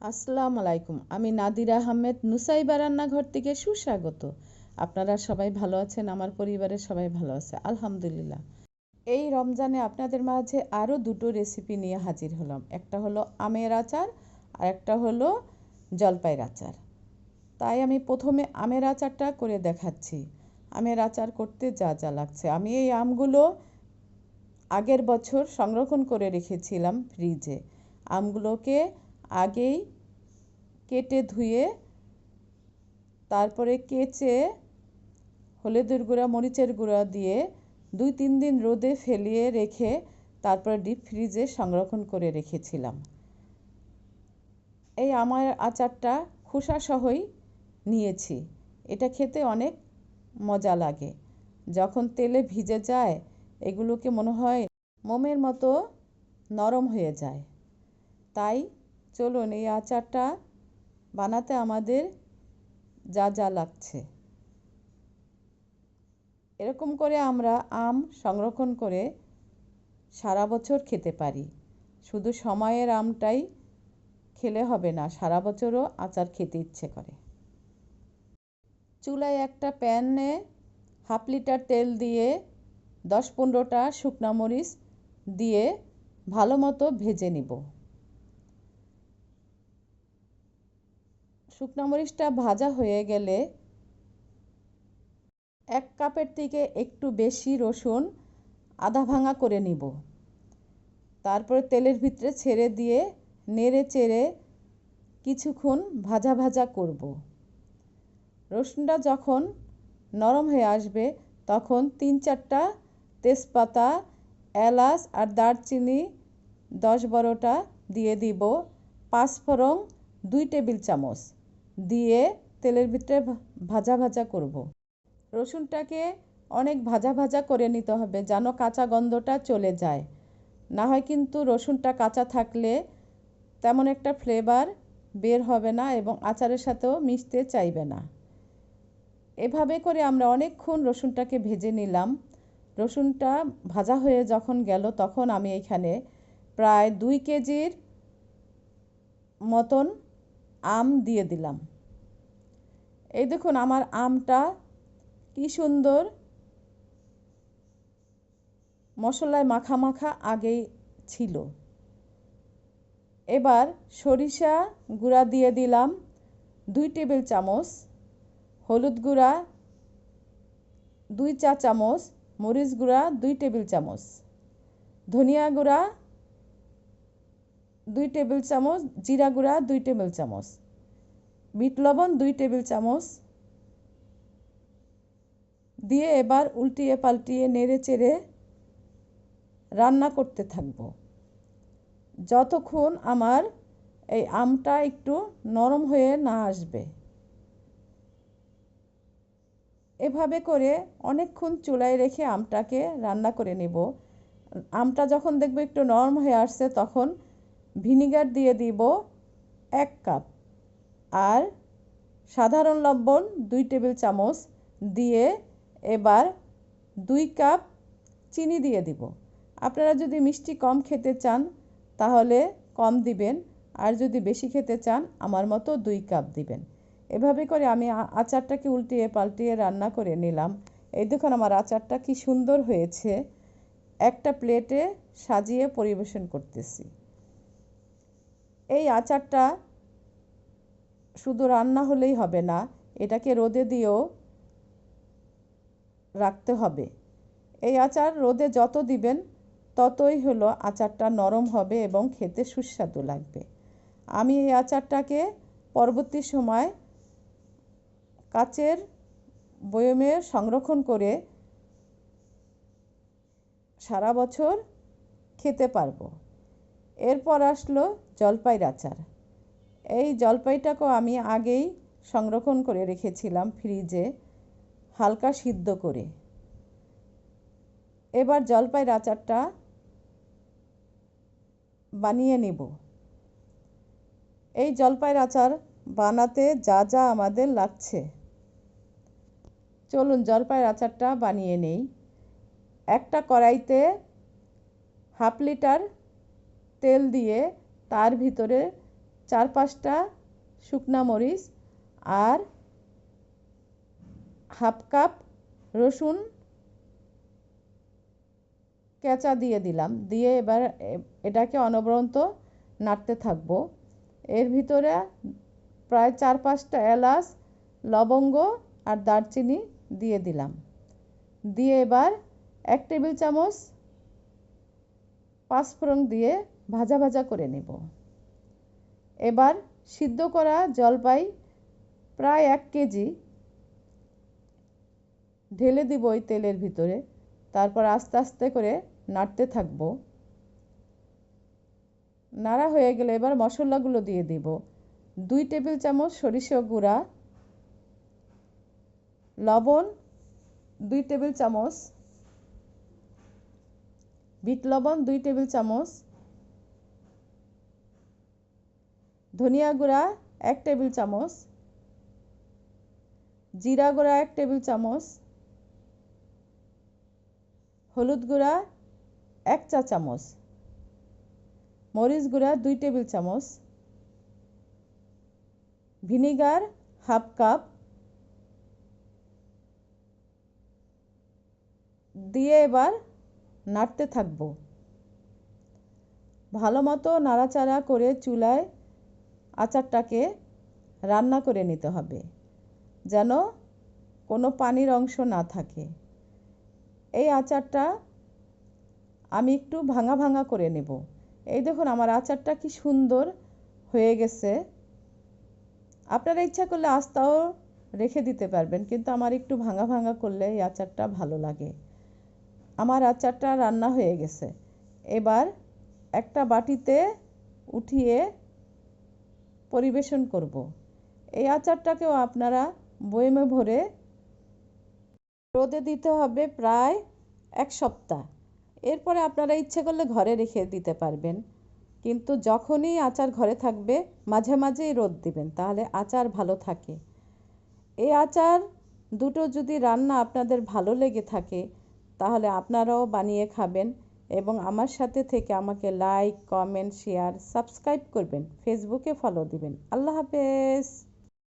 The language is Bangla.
আসসালামু আলাইকুম। আমি নাদিরা আহমেদ, নুসাইবা রান্নাঘর থেকে সুস্বাগত। আপনারা সবাই ভালো আছেন? আমার পরিবারের সবাই ভালো আছে, আলহামদুলিল্লাহ। এই রমজানে আপনাদের মাঝে আরও দুটো রেসিপি নিয়ে হাজির হলাম। একটা হলো আমের আচার, আর একটা হলো জলপাইয়ের আচার। তাই আমি প্রথমে আমের আচারটা করে দেখাচ্ছি। আমের আচার করতে যা যা লাগছে। আমি এই আমগুলো আগের বছর সংরক্ষণ করে রেখেছিলাম ফ্রিজে আমগুলোকে আগেই কেটে ধুয়ে, তারপরে কেচে হলুদের গুঁড়া, মরিচের গুঁড়া দিয়ে দুই তিন দিন রোদে ফেলিয়ে রেখে তারপরে ডিপ ফ্রিজে সংরক্ষণ করে রেখেছিলাম। এই আমার আচারটা খোসা সহই নিয়েছি। এটা খেতে অনেক মজা লাগে। যখন তেলে ভিজে যায়, এগুলোকে মনে হয় মোমের মতো নরম হয়ে যায়। তাই চলুন এই আচারটা বানাতে আমাদের যা যা লাগছে। এরকম করে আমরা আম সংরক্ষণ করে সারা বছর খেতে পারি। শুধু সময়ের আমটাই খেলে হবে না, সারা বছরও আচার খেতে ইচ্ছে করে। চুলায় একটা প্যানে হাফ লিটার তেল দিয়ে দশ পনেরোটা শুকনা মরিচ দিয়ে ভালো মতো ভেজে নিব। শুকনো মরিচটা ভাজা হয়ে গেলে এক কাপের থেকে একটু বেশি রসুন আধা ভাঙা করে নিব। তারপরে তেলের ভিতরে ছেড়ে দিয়ে নেড়ে চেড়ে কিছুক্ষণ ভাজা ভাজা করব। রসুনটা যখন নরম হয়ে আসবে, তখন তিন চারটা তেজপাতা, এলাচ আর দারচিনি দশ বারোটা দিয়ে দিব। পাঁচফোড়ন দুই টেবিল চামচ। দিয়ে তেলের ভিতরে ভাজা ভাজা করব। রসুনটাকে অনেক ভাজা ভাজা করে নিতে হবে যেন কাঁচা গন্ধটা চলে যায়। না হয় কিন্তু রসুনটা কাঁচা থাকলে তেমন একটা ফ্লেভার বের হবে না এবং আচারের সাথেও মিশতে চাইবে না। এভাবে করে আমরা অনেকক্ষণ রসুনটাকে ভেজে নিলাম। রসুনটা ভাজা হয়ে যখন গেল তখন আমি এখানে প্রায় দুই কেজির মতন আম দিয়ে দিলাম। এই দেখুন আমার আমটা কি সুন্দর। মশলায় মাখা মাখা আগেই ছিল। এবার সরিষা গুঁড়া দিয়ে দিলাম দুই টেবিল চামচ, হলুদ গুঁড়া দুই চা চামচ, মরিচ গুঁড়া দুই টেবিল চামচ, ধনিয়া গুঁড়া দুই টেবিল চামচ, জিরা গুঁড়া দুই টেবিল চামচ। বিট লবণ দুই টেবিল চামচ দিয়ে এবার উল্টিয়ে পাল্টিয়ে নেড়ে চেড়ে রান্না করতে থাকব। যতক্ষণ আমার এই আমটা একটু নরম হয়ে না আসবে। এভাবে করে অনেকক্ষণ চুলায় রেখে আমটাকে রান্না করে নেব। আমটা যখন দেখব একটু নরম হয়ে আসছে, তখন ভিনিগার দিয়ে দিব এক কাপ। আর সাধারণ লবণ দুই টেবিল চামচ দিয়ে এবার দুই কাপ চিনি দিয়ে দিব। আপনারা যদি মিষ্টি কম খেতে চান, তাহলে কম দিবেন। আর যদি বেশি খেতে চান, আমার মতো দুই কাপ দিবেন। এভাবে করে আমি আচারটাকে উল্টিয়ে পাল্টিয়ে রান্না করে নিলাম। এই দেখুন আমার আচারটা কি সুন্দর হয়েছে। একটা প্লেটে সাজিয়ে পরিবেশন করতেছি। এই আচারটা শুধু রান্না হলেই হবে না, এটাকে রোদে দিয়েও রাখতে হবে। এই আচার রোদে যত দিবেন, ততই হলো আচারটা নরম হবে এবং খেতে সুস্বাদু লাগবে। আমি এই আচারটাকে পরবর্তী সময় কাচের বয়মে সংরক্ষণ করে সারা বছর খেতে পারব। এরপর আসলো জলপাইয়ের আচার। এই জলপাইটাকেও আমি আগেই সংরক্ষণ করে রেখেছিলাম ফ্রিজে, হালকা সিদ্ধ করে। এবার জলপাইয়ের আচারটা বানিয়ে নেব। এই জলপাইয়ের আচার বানাতে যা যা আমাদের লাগছে। চলুন জলপাইয়ের আচারটা বানিয়ে নেই। একটা কড়াইতে হাফ লিটার তেল দিয়ে তার ভিতরে চার পাঁচটা শুকনা মরিচ আর হাফ কাপ রসুন কেঁচা দিয়ে দিলাম। দিয়ে এবার এটাকে অনবরন্ত নাড়তে থাকব। এর ভিতরে প্রায় চার পাঁচটা এলাচ, লবঙ্গ আর দারচিনি দিয়ে দিলাম। দিয়ে এবার এক টেবিল চামচ পাঁচফোড়ন দিয়ে ভাজা ভাজা করে নেব। এবার সিদ্ধ করা জলপাই প্রায় এক কেজি ঢেলে দিব ওই তেলের ভিতরে। তারপর আস্তে আস্তে করে নাড়তে থাকব। নাড়া হয়ে গেলে এবার মশলাগুলো দিয়ে দিব। দুই টেবিল চামচ সরিষা গুঁড়া, লবণ, দুই টেবিল চামচ, বিট লবণ, দুই টেবিল চামচ ধনিয়া গুঁড়া এক টেবিল চামচ, জিরা গুঁড়া এক টেবিল চামচ, হলুদ গুঁড়া এক চা চামচ, মরিচ গুঁড়া দুই টেবিল চামচ, ভিনিগার হাফ কাপ দিয়ে এবার নাড়তে থাকব। ভালো মতো নাড়াচাড়া করে চুলায় আচারটাকে রান্না করে নিতে হবে, যেন কোনো পানির অংশ না থাকে। এই আচারটা আমি একটু ভাঙা ভাঙা করে নেব। এই দেখুন, আমার আচারটা কি সুন্দর হয়ে গেছে। আপনারা ইচ্ছা করলে আস্তাও রেখে দিতে পারবেন, কিন্তু আমার একটু ভাঙা ভাঙা করলে এই আচারটা ভালো লাগে। আমার আচারটা রান্না হয়ে গেছে। এবার একটা বাটিতে উঠিয়ে পরিবেশন করব। এই আচারটাকেও আপনারা বয়েমে ভরে রোদে দিতে হবে প্রায় এক সপ্তাহ। এরপরে আপনারা ইচ্ছে করলে ঘরে রেখে দিতে পারবেন। কিন্তু যখনই আচার ঘরে থাকবে, মাঝে মাঝেই রোদ দিবেন, তাহলে আচার ভালো থাকে। এই আচার দুটো যদি রান্না আপনাদের ভালো লেগে থাকে, তাহলে আপনারাও বানিয়ে খাবেন। এবং আমার সাথে থেকে আমাকে লাইক কমেন্ট শেয়ার সাবস্ক্রাইব করবেন। ফেসবুকে ফলো দিবেন। আল্লাহ হাফেজ।